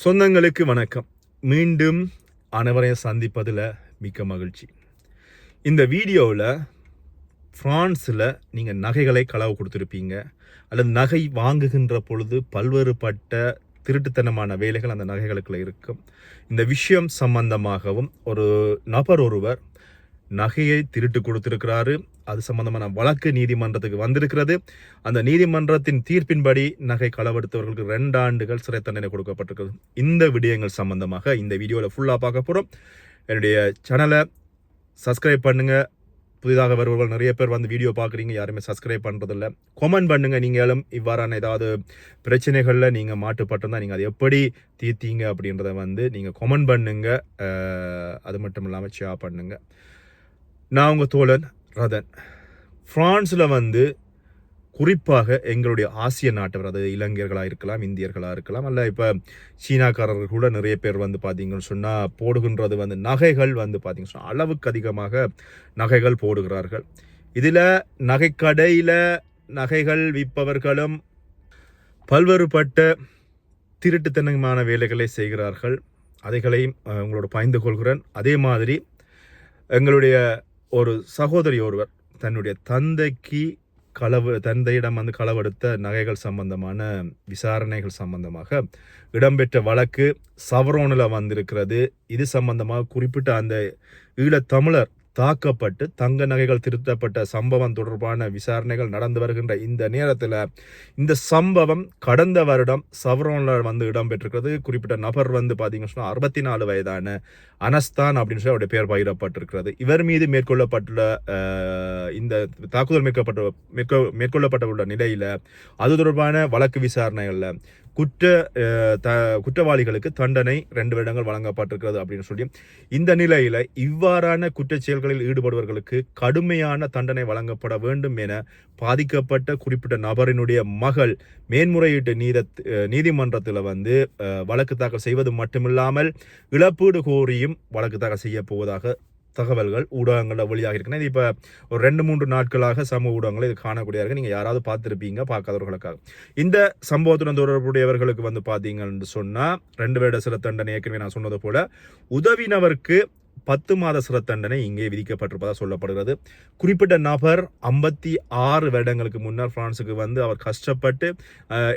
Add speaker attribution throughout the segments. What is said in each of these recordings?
Speaker 1: சொந்தங்களுக்கு வணக்கம். மீண்டும் அனைவரையும் சந்திப்பதில் மிக்க மகிழ்ச்சி. இந்த வீடியோவில் ஃப்ரான்ஸில் நீங்கள் நகைகளை களவு கொடுத்துருப்பீங்க. அல்லது நகை வாங்குகின்ற பொழுது பல்வேறுபட்ட திருட்டுத்தனமான வேலைகள் அந்த நகைகளுக்குள்ள இருக்கும். இந்த விஷயம் சம்பந்தமாகவும் ஒரு நபர் ஒருவர் நகையை திருட்டு கொடுத்திருக்கிறாரு. அது சம்பந்தமான வழக்கு நீதிமன்றத்துக்கு வந்திருக்கிறது. அந்த நீதிமன்றத்தின் தீர்ப்பின்படி நகை களவெடுத்தவர்களுக்கு ரெண்டு ஆண்டுகள் சிறை தண்டனை கொடுக்கப்பட்டிருக்கிறது. இந்த விடயங்கள் சம்பந்தமாக இந்த வீடியோவில் ஃபுல்லாக பார்க்க போகிறோம் என்னுடைய சேனலை சப்ஸ்கிரைப் பண்ணுங்க. புதிதாக வருபவர்கள் நிறைய பேர் வந்து வீடியோ பார்க்குறீங்க. யாருமே சப்ஸ்கிரைப் பண்ணுறதில்ல கொமெண்ட் பண்ணுங்கள் நீங்களும். இவ்வாறான ஏதாவது பிரச்சனைகளில் நீங்கள் மாட்டுப்பட்டிருந்தால் நீங்கள் அதை எப்படி தீர்த்தீங்க அப்படின்றத வந்து நீங்கள் கொமெண்ட் பண்ணுங்கள் அது மட்டும் இல்லாமல் ஷேர் பண்ணுங்கள் நான் உங்கள் தோழன் ரதன். ஃப்ரான்ஸில் வந்து குறிப்பாக எங்களுடைய ஆசிய நாட்டவர் அது இளைஞர்களாக இருக்கலாம் இந்தியர்களாக இருக்கலாம் அல்ல இப்போ சீனாக்காரர்கள் கூட நிறைய பேர் வந்து பார்த்தீங்கன்னு சொன்னால் போடுகின்றது வந்து நகைகள் வந்து பார்த்தீங்கன்னு சொன்னால் அளவுக்கு அதிகமாக நகைகள் போடுகிறார்கள். இதில் நகைக்கடையில் நகைகள் விற்பவர்களும் பல்வேறுபட்ட திருட்டுத்தனமான வேலைகளை செய்கிறார்கள். அதைகளையும் உங்களோட பயந்து கொள்கிறேன். அதே மாதிரி எங்களுடைய ஒரு சகோதரி ஒருவர் தன்னுடைய தந்தைக்கு களவு தந்தையிடம் வந்து களவெடுத்த நகைகள் சம்பந்தமான விசாரணைகள் சம்பந்தமாக இடம்பெற்ற வழக்கு சவரோனில் வந்திருக்கிறது. இது சம்பந்தமாக குறிப்பிட்ட அந்த ஈழத்தமிழர் தாக்கப்பட்டு தங்க நகைகள் திருத்தப்பட்ட சம்பவம் தொடர்பான விசாரணைகள் நடந்து வருகின்ற இந்த நேரத்தில் இந்த சம்பவம் கடந்த வருடம் சவரோனில் வந்து இடம்பெற்றிருக்கிறது. குறிப்பிட்ட நபர் வந்து பார்த்தீங்கன்னு சொன்னால் அறுபத்தி நாலு வயதான அனஸ்தான் அப்படின்னு சொல்லி அவருடைய பெயர் பகிரப்பட்டிருக்கிறது இவர் மீது மேற்கொள்ளப்பட்டுள்ள இந்த தாக்குதல் மேற்கொள்ளப்பட்ட உள்ள மேற்கொள்ளப்பட்டுள்ள நிலையில் அது தொடர்பான வழக்கு விசாரணைகளில் குற்ற த குற்றவாளிகளுக்கு தண்டனை ரெண்டு வருடங்கள் வழங்கப்பட்டிருக்கிறது அப்படின்னு சொல்லி. இந்த நிலையில் இவ்வாறான குற்றச் செயல்களில் கடுமையான தண்டனை வழங்கப்பட வேண்டும் என பாதிக்கப்பட்ட குறிப்பிட்ட நபரினுடைய மகள் மேன்முறையீட்டு நீத நீதிமன்றத்தில் வந்து வழக்கு தாக்கல் செய்வது மட்டுமில்லாமல் இழப்பீடு கோரியும் வழக்கு தாக்கல் செய்ய போவதாக தகவல்கள் ஊடகங்களில் வழியாக இருக்குன்னா இது இப்போ ஒரு ரெண்டு மூன்று நாட்களாக சமூக ஊடகங்களை இது காணக்கூடியார்கள் நீங்கள் யாராவது பார்த்துருப்பீங்க பார்க்காதவர்களுக்காக. இந்த சம்பவத்துடன் தொடர்புடையவர்களுக்கு வந்து பார்த்தீங்கன்னு சொன்னால் ரெண்டு வருட சிறை தண்டனை ஏற்கனவே நான் சொன்னது போல உதவினவருக்கு பத்து மாத சிறை தண்டனை இங்கே விதிக்கப்பட்டிருப்பதாக சொல்லப்படுகிறது. குறிப்பிட்ட நபர் ஐம்பத்தி ஆறு வருடங்களுக்கு முன்னர் பிரான்ஸுக்கு வந்து அவர் கஷ்டப்பட்டு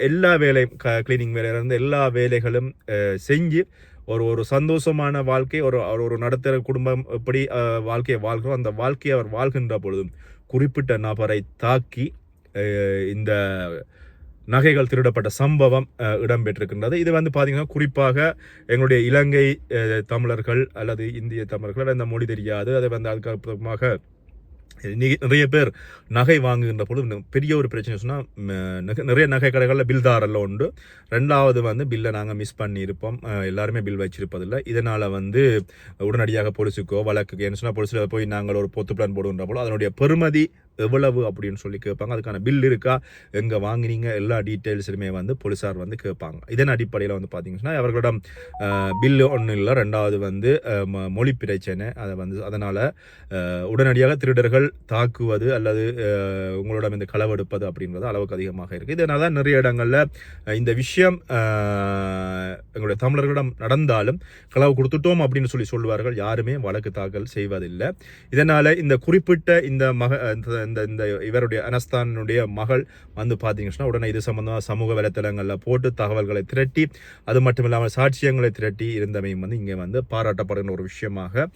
Speaker 1: எல்லா வேலையும் க கிளீனிங் வேலையிலிருந்து எல்லா வேலைகளும் செஞ்சு ஒரு ஒரு சந்தோஷமான வாழ்க்கை ஒரு ஒரு நடத்துகிற குடும்பம் எப்படி வாழ்க்கையை வாழ்கிறோம் அந்த வாழ்க்கையை அவர் வாழ்கின்ற பொழுதும் குறிப்பிட்ட நபரை தாக்கி இந்த நகைகள் திருடப்பட்ட சம்பவம் இடம்பெற்றிருக்கின்றது. இது வந்து பார்த்தீங்கன்னா குறிப்பாக எங்களுடைய இலங்கை தமிழர்கள் அல்லது இந்திய தமிழர்கள் அந்த மொழி தெரியாது. அதை வந்து அதுக்கப்புறமாக நிறைய பேர் நகை வாங்குகின்ற பொழுது பெரிய ஒரு பிரச்சனை சொன்னால் நிறைய நகை கடைகளில் பில் தாரெல்லாம் உண்டு. ரெண்டாவது வந்து பில்லை நாங்கள் மிஸ் பண்ணியிருப்போம். எல்லாருமே பில் வச்சிருப்பதில்லை. இதனால் வந்து உடனடியாக போலீஸுக்கோ வழக்குக்கு என்ன சொன்னால் போலீஸில் போய் நாங்கள் ஒரு பொத்து பிளான் போடுகின்ற போல அதனுடைய பெருமதி எவ்வளவு அப்படின்னு சொல்லி கேட்பாங்க. அதுக்கான பில் இருக்கா? எங்கே வாங்கினீங்க? எல்லா டீட்டெயில்ஸுமே வந்து போலீஸார் வந்து கேட்பாங்க. இதன் அடிப்படையில் வந்து பார்த்தீங்கன்னா அவர்களிடம் பில்லு ஒன்றும் இல்லை. ரெண்டாவது வந்து மொழி பிரச்சனை. அதை வந்து அதனால் உடனடியாக திருடர்கள் தாக்குவது அல்லது உங்களோட உங்களிடம் இந்த களவெடுப்பது அப்படின்றது அளவுக்கு அதிகமாக இருக்குது இதனால தான் நிறைய இடங்களில் இந்த விஷயம் எங்களுடைய தமிழர்களிடம் நடந்தாலும் களவு கொடுத்துட்டோம் அப்படின்னு சொல்லி சொல்லுவார்கள். யாருமே வழக்கு தாக்கல் செய்வதில்லை. இதனால் இந்த குறிப்பிட்ட இந்த மக இந்த- இந்த இந்த இவருடைய அனஸ்தானுடைய மகள் வந்து பார்த்தீங்கன்னா உடனே இது சம்மந்தமாக சமூக வலைத்தளங்களில் போட்டு தகவல்களை திரட்டி அது மட்டும் இல்லாமல் சாட்சியங்களை திரட்டி இருந்தமையும் வந்து இங்கே வந்து பாராட்டப்படுகிற ஒரு விஷயமாக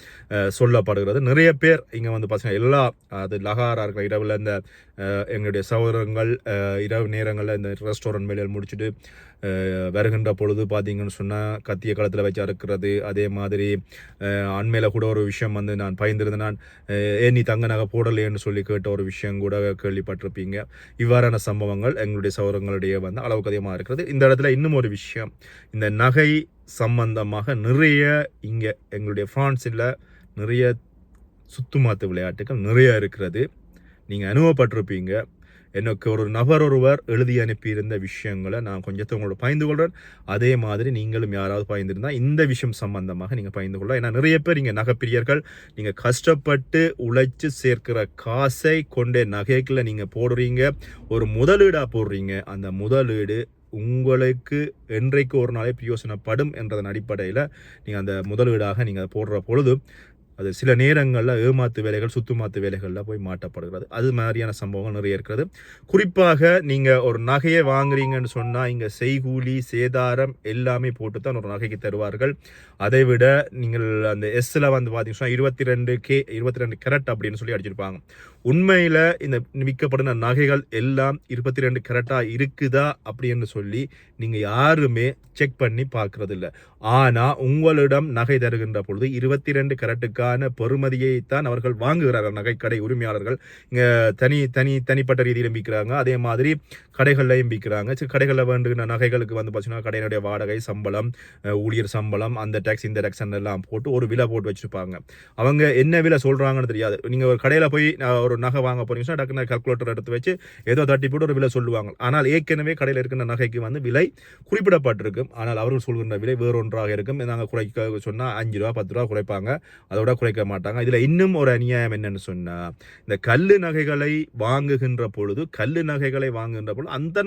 Speaker 1: சொல்லப்படுகிறது. நிறைய பேர் இங்கே வந்து பார்த்தீங்கன்னா எல்லா அது லகாரா இருக்கிற இரவில் இந்த எங்களுடைய சகோதரங்கள் இரவு நேரங்களில் இந்த ரெஸ்டாரண்ட் மேலே முடிச்சுட்டு வருகின்ற பொழுது பார்த்தீங்கன்னு சொன்னால் கத்திய காலத்தில் வச்சு அறுக்கிறது அதே மாதிரி அண்மையில் கூட ஒரு விஷயம் வந்து நான் பயந்துருந்தேன். நான் ஏ ஏன் நீ தங்க நகை போடலையேன்னு சொல்லி கேட்ட ஒரு விஷயம் கூட கேள்விப்பட்டிருப்பீங்க. இவ்வாறான சம்பவங்கள் எங்களுடைய சௌரங்களுடைய வந்து அளவுக்கு அதிகமாக இருக்கிறது. இந்த இடத்துல இன்னும் ஒரு விஷயம். இந்த நகை சம்பந்தமாக நிறைய இங்கே எங்களுடைய ஃப்ரான்ஸில் நிறைய சுத்துமாத்து விளையாட்டுகள் நிறைய இருக்கிறது. நீங்கள் அனுபவப்பட்டிருப்பீங்க. எனக்கு ஒரு நபர் ஒருவர் எழுதி அனுப்பியிருந்த விஷயங்களை நான் கொஞ்சத்தை உங்களோட பயந்து கொள்கிறேன் அதே மாதிரி நீங்களும் யாராவது பயந்துருந்தால் இந்த விஷயம் சம்பந்தமாக நீங்கள் பயந்து கொள்ளலாம். ஏன்னா நிறைய பேர் இங்கே நகைப்பிரியர்கள். நீங்கள் கஷ்டப்பட்டு உழைச்சி சேர்க்கிற காசை கொண்டே நகைகளை நீங்கள் போடுறீங்க. ஒரு முதலீடாக போடுறீங்க. அந்த முதலீடு உங்களுக்கு என்றைக்கு ஒரு நாளே பிரயோசனப்படும் என்றதன் அடிப்படையில் நீங்கள் அந்த முதலீடாக நீங்கள் போடுற பொழுது அது சில நேரங்களில் ஏமாத்து வேலைகள் சுத்துமாத்து வேலைகளில் போய் மாட்டப்படுகிறது. அது மாதிரியான சம்பவங்கள் நிறைய இருக்கிறது. குறிப்பாக நீங்கள் ஒரு நகையை வாங்குறீங்கன்னு சொன்னால் இங்கே செய்கூலி சேதாரம் எல்லாமே போட்டு தான் ஒரு நகைக்கு தருவார்கள். அதை விட நீங்கள் அந்த எஸ்ஸில் வந்து பார்த்தீங்கன்னா இருபத்தி ரெண்டு கே இருபத்தி ரெண்டு கரெட் அப்படின்னு சொல்லி அடிச்சிருப்பாங்க. உண்மையில் இந்த விற்கப்படுன நகைகள் எல்லாம் இருபத்தி ரெண்டு கரெக்டாக இருக்குதா அப்படின்னு சொல்லி நீங்கள் யாருமே செக் பண்ணி பார்க்குறதில்ல ஆனால் உங்களிடம் நகை தருகின்ற பொழுது இருபத்தி ரெண்டு கரெக்டுக்கான பெறுமதியை தான் அவர்கள் வாங்குகிறார்கள் நகைக்கடை உரிமையாளர்கள் இங்கே தனி தனி தனிப்பட்ட ரீதியிலும் விற்கிறாங்க. அதே மாதிரி கடைகள்லையும் விற்கிறாங்க. சரி கடைகளில் வேண்டுகிற நகைகளுக்கு வந்து பார்த்தீங்கன்னா கடையினுடைய வாடகை சம்பளம் ஊழியர் சம்பளம் அந்த டேக்ஸ் இந்த டேக்ஸ் எல்லாம் போட்டு ஒரு விலை போட்டு வச்சுருப்பாங்க. அவங்க என்ன விலை சொல்கிறாங்கன்னு தெரியாது. நீங்கள் ஒரு கடையில் போய் ஒரு நகை வாங்க போகிறீங்கன்னா டக்குன்னு கல்குலேட்டர் எடுத்து வச்சு ஏதோ தட்டி போட்டு ஒரு விலை சொல்லுவாங்க. ஆனால் ஏற்கனவே கடையில் இருக்கிற நகைக்கு வந்து விலை குறிப்பிடப்பட்டிருக்கும். ஆனால் அவர்கள் சொல்கின்ற விலை வேறொன்றாக இருக்கும். நாங்கள் குறைக்க சொன்னால் அஞ்சு ரூபா பத்து ரூபா குறைப்பாங்க. அதோட குறைக்க மாட்டாங்க இதில் இன்னும் ஒரு அநியாயம் என்னன்னு சொன்னால் இந்த கல் நகைகளை வாங்குகின்ற பொழுது கல் நகைகளை வாங்குகின்ற பொழுது அந்த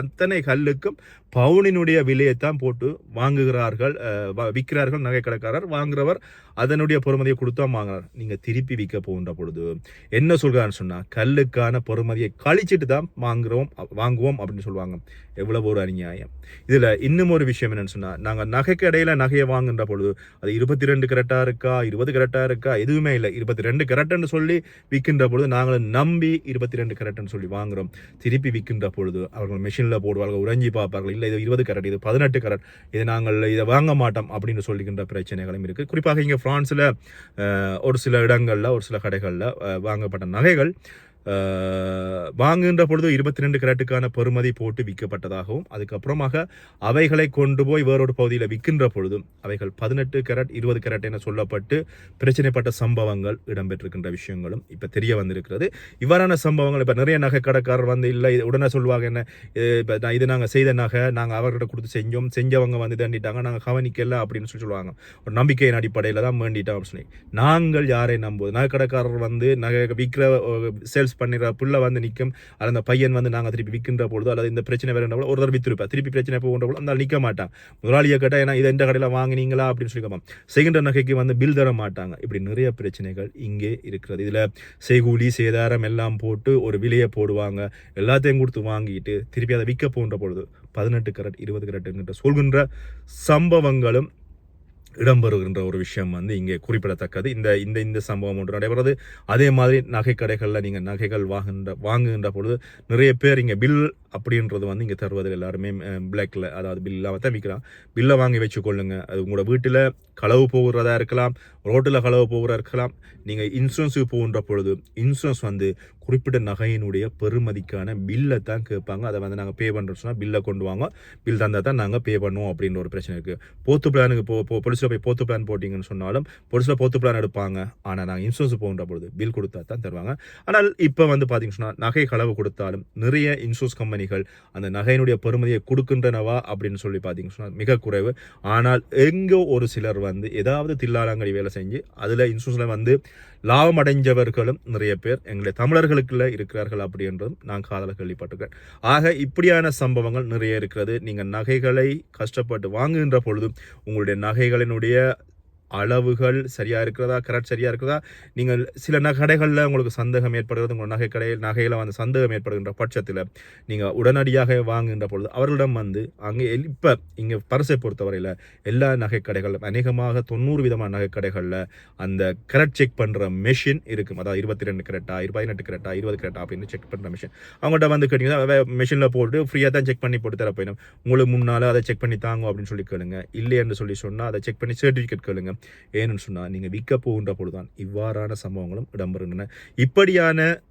Speaker 1: அத்தனை கல்லுக்கும் பவுனினுடைய விலையைத்தான் போட்டு வாங்குகிறார்கள் வ- விற்கிறார்கள் நகை கடைக்காரர் வாங்குறவர் அதனுடைய பொறுமதியை கொடுத்தா வாங்குறார். நீங்கள் திருப்பி விற்க போகின்ற பொழுது என்ன சொல்கிறான்னு சொன்னால் கல்லுக்கான பொறுமதியை கழிச்சிட்டு தான் வாங்குறோம் வாங்குவோம் அப்படின்னு சொல்லுவாங்க. எவ்வளவு ஒரு அநியாயம். இதில் இன்னும் ஒரு விஷயம் என்னன்னு சொன்னால் நாங்கள் நகைக்கு இடையில நகையை வாங்குகின்ற பொழுது அது இருபத்தி ரெண்டு கரெக்டாக இருக்கா இருபது கரெக்டாக இருக்கா எதுவுமே இல்லை. இருபத்தி ரெண்டு கரெக்டுன்னு சொல்லி விற்கின்ற பொழுது நாங்கள் நம்பி இருபத்தி ரெண்டு கரெக்டுன்னு சொல்லி வாங்குறோம். திருப்பி விற்கின்ற பொழுது அவர்கள் மிஷினில் போடுவார்கள் உறைஞ்சி பார்ப்பார்கள். இல்லை இது இருபது கரெக்ட் இது பதினெட்டு கரெக்ட் இது நாங்கள் இதை வாங்க மாட்டோம் அப்படின்னு சொல்லுகின்ற பிரச்சனைகளும் இருக்குது குறிப்பாக இங்கே ஃப்ரான்ஸில் ஒரு சில இடங்களில் ஒரு சில கடைகளில் வாங்கப்பட்ட நகைகள் வாங்குகின்ற பொழுது இருபத்தி ரெண்டு கிராட்டுக்கான பெறுமதி போட்டு விற்கப்பட்டதாகவும் அதுக்கப்புறமாக அவைகளை கொண்டு போய் வேறொரு பகுதியில் விற்கின்ற பொழுதும் அவைகள் பதினெட்டு கேரட் இருபது கேரட் என சொல்லப்பட்டு பிரச்சனைப்பட்ட சம்பவங்கள் இடம்பெற்றிருக்கின்ற விஷயங்களும் இப்போ தெரிய வந்திருக்கிறது. இவ்வாறான சம்பவங்கள் இப்போ நிறைய நகை கடைக்காரர் வந்து இல்லை இது உடனே சொல்லுவாங்க என்ன இப்போ நான் இது நாங்கள் செய்த நகை நாங்கள் அவர்கிட்ட கொடுத்து செஞ்சோம் செஞ்சவங்க வந்து தண்டிட்டாங்க நாங்கள் கவனிக்கல அப்படின்னு சொல்லி சொல்லுவாங்க. ஒரு நம்பிக்கையின் அடிப்படையில் தான் வேண்டிட்டோம் அப்படின்னு சொல்லி. நாங்கள் யாரை நம்புவது? நகை கடைக்காரர் வந்து நகை விற்கிற சேல்ஸ் பண்ணுற புள்ள வந்து நிற்கும் அந்த பையன் வந்து நாங்கள் திருப்பி விற்கின்ற பொழுது அல்லது இந்த பிரச்சனை வேறு ஒரு தடவை வித்திருப்பா திருப்பி பிரச்சனை போகின்ற பொழுது அந்த நிற்க மாட்டான். முதலாளியை கேட்டால் ஏன்னா இதை எந்த கடையில் வாங்கினீங்களா? அப்படின்னு சொல்லி கேட்பான். செய்கின்ற நகைக்கு வந்து பில் தர மாட்டாங்க. இப்படி நிறைய பிரச்சனைகள் இங்கே இருக்கிறது. இதில் செய்கூலி சேதாரம் எல்லாம் போட்டு ஒரு விலையை போடுவாங்க. எல்லாத்தையும் கொடுத்து வாங்கிட்டு திருப்பி அதை விற்க போன்ற பொழுது பதினெட்டு கரட் இருபது கரட் என்கின்ற சொல்கின்ற சம்பவங்களும் இடம்பெறுகின்ற ஒரு விஷயம் வந்து இங்கே குறிப்பிடத்தக்கது. இந்த இந்த இந்த சம்பவம் ஒன்று நடைபெறுது அதே மாதிரி நகை கடைகளில் நீங்கள் நகைகள் வாங்குகின்ற வாங்குகின்ற பொழுது நிறைய பேர் இங்கே பில் அப்படின்றது வந்து இங்கே தருவதில் எல்லாருமே பிளாக்கில் அதாவது பில் இல்லாமல் தான் விற்கிறான் பில்லை வாங்கி வச்சுக்கொள்ளுங்க. அது உங்களோட வீட்டில் களவு போகிறதா இருக்கலாம் ரோட்டில் களவு போகிறதா இருக்கலாம். நீங்கள் இன்சூரன்ஸுக்கு போகின்ற பொழுது இன்சூரன்ஸ் வந்து குறிப்பிட்ட நகையினுடைய பெருமதிக்கான பில்லை தான் கேட்பாங்க. அதை வந்து நாங்கள் பே பண்ணுறோம் சொன்னால் பில்லை கொண்டு வாங்க. பில் தந்தால் தான் நாங்கள் பே பண்ணுவோம் அப்படின்ற ஒரு பிரச்சனை இருக்குது போத்து பிளானுக்கு போ போ பொலிஸில் போய் போத்து பிளான் போட்டிங்கன்னு சொன்னாலும் பொலிஸில் போத்து பிளான் எடுப்பாங்க. ஆனால் நாங்கள் இன்சூரன்ஸ் போகின்ற பொழுது பில் கொடுத்தா தான் தருவாங்க. ஆனால் இப்போ வந்து பார்த்தீங்கன்னு சொன்னால் நகை களவு கொடுத்தாலும் நிறைய இன்சூரன்ஸ் கம்பெனி கம்பெனிகள் அந்த நகையினுடைய பெருமதியை கொடுக்கின்றனவா அப்படின்னு சொல்லி பார்த்தீங்கன்னு சொன்னால் மிக குறைவு. ஆனால் எங்கோ ஒரு சிலர் வந்து ஏதாவது தில்லாலங்கடி வேலை செஞ்சு அதில் இன்சூரன்ஸில் வந்து லாபம் அடைஞ்சவர்களும் நிறைய பேர் எங்களுடைய தமிழர்களுக்குள்ள இருக்கிறார்கள் அப்படின்றதும் நான் காதல கேள்விப்பட்டிருக்கேன். ஆக இப்படியான சம்பவங்கள் நிறைய இருக்கிறது. நீங்கள் நகைகளை கஷ்டப்பட்டு வாங்குகின்ற பொழுதும் உங்களுடைய நகைகளினுடைய அளவுகள் சரியாக இருக்கிறதா கரெக்ட் சரியாக இருக்கிறதா? நீங்கள் சில நகைகளில் கடைகளில் உங்களுக்கு சந்தேகம் ஏற்படுகிறது. உங்கள் நகை கடையில் நகையில் வந்து சந்தேகம் ஏற்படுகின்ற பட்சத்தில் நீங்கள் உடனடியாக வாங்குகின்ற பொழுது அவர்களிடம் வந்து அங்கே இப்போ இங்கே பரிசை பொறுத்தவரையில் எல்லா நகைக்கடைகளும் அநேகமாக தொண்ணூறு விதமான நகைக்கடைகளில் அந்த கரெக்ட் செக் பண்ணுற மெஷின் இருக்கும். அதாவது இருபத்தி ரெண்டு கரெக்டா பதினெட்டு கரெக்டா இருபது கரெக்டா அப்படின்னு செக் பண்ணுற மிஷின் அவங்கள்ட்ட வந்து கேட்டிங்கன்னா மிஷினில் போட்டு ஃப்ரீயாக தான் செக் பண்ணி போட்டு தர போயிடும் உங்களுக்கு முன்னால் அதை செக் பண்ணி தாங்க அப்படின்னு சொல்லி கேளுங்க. இல்லைன்னு சொல்லி சொன்னால் அதை செக் பண்ணி சர்டிஃபிகேட் கேளுங்க. ஏன்னு சொன்னால் நீங்கள் விற்க போகின்ற பொழுதுதான் இவ்வாறான சம்பவங்களும் இடம்பெறுகின்றன. இப்படியான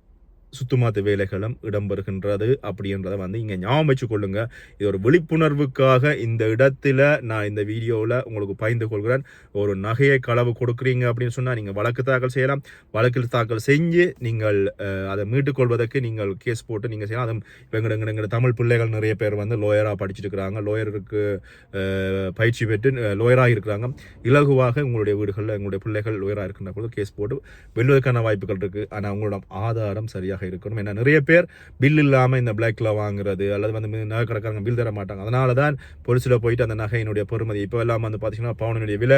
Speaker 1: சுத்துமாத்து வேலைகளும் இடம்பெறுகின்றது அப்படின்றத வந்து இங்கே ஞாபகம் வச்சுக்கொள்ளுங்க. இது ஒரு விழிப்புணர்வுக்காக இந்த இடத்துல நான் இந்த வீடியோவில் உங்களுக்கு பகிர்ந்து கொள்கிறேன். ஒரு நகையை களவு கொடுக்குறீங்க அப்படின்னு சொன்னால் நீங்கள் வழக்கு தாக்கல் செய்யலாம். வழக்கில் தாக்கல் செஞ்சு நீங்கள் அதை மீட்டுக்கொள்வதற்கு நீங்கள் கேஸ் போட்டு நீங்கள் செய்யலாம். அதுவும் இப்போ தமிழ் பிள்ளைகள் நிறைய பேர் வந்து லோயராக படிச்சுட்டு இருக்கிறாங்க லோயருக்கு பயிற்சி பெற்று லோயராக இருக்கிறாங்க. இலகுவாக உங்களுடைய வீடுகளில் உங்களுடைய பிள்ளைகள் லோயராக இருக்கின்ற பொழுது கேஸ் போட்டு வெல்வதற்கான வாய்ப்புகள் இருக்குது ஆனால் உங்களோட ஆதாரம் சரியாக உறுதியாக இருக்கணும். ஏன்னா நிறைய பேர் பில் இல்லாமல் இந்த பிளாக்ல வாங்குறது அல்லது வந்து நகை கடைக்காரங்க பில் தர மாட்டாங்க. அதனால தான் பொலிசில் போயிட்டு அந்த நகையினுடைய பொறுமதி. இப்போ எல்லாம் வந்து பார்த்தீங்கன்னா பவுனினுடைய விலை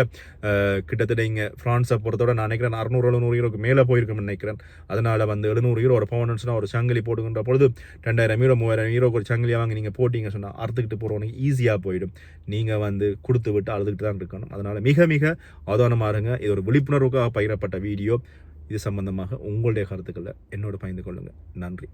Speaker 1: கிட்டத்தட்ட இங்கே ஃப்ரான்ஸை பொறுத்தோட நான் நினைக்கிறேன் அறுநூறு எழுநூறு யூரோக்கு மேலே போயிருக்கும்னு நினைக்கிறேன். அதனால் வந்து எழுநூறு யூரோ ஒரு பவுன்ஸ்னா ஒரு சங்கிலி போட்டுக்கின்ற பொழுது ரெண்டாயிரம் யூரோ மூவாயிரம் யூரோக்கு ஒரு சங்கிலியாக வாங்கி நீங்கள் போட்டீங்க சொன்னால் அறுத்துக்கிட்டு போகிறவனுக்கு ஈஸியாக போயிடும். நீங்கள் வந்து கொடுத்து விட்டு அழுதுகிட்டு தான் இருக்கணும். அதனால் மிக மிக அவதானமாக இருங்க இது ஒரு விழிப்புணர்வுக்காக பகிரப்பட்ட வீடியோ. இது சம்பந்தமாக உங்களுடைய கருத்துக்களை என்னோட பகிர்ந்து கொள்ளுங்கள். நன்றி.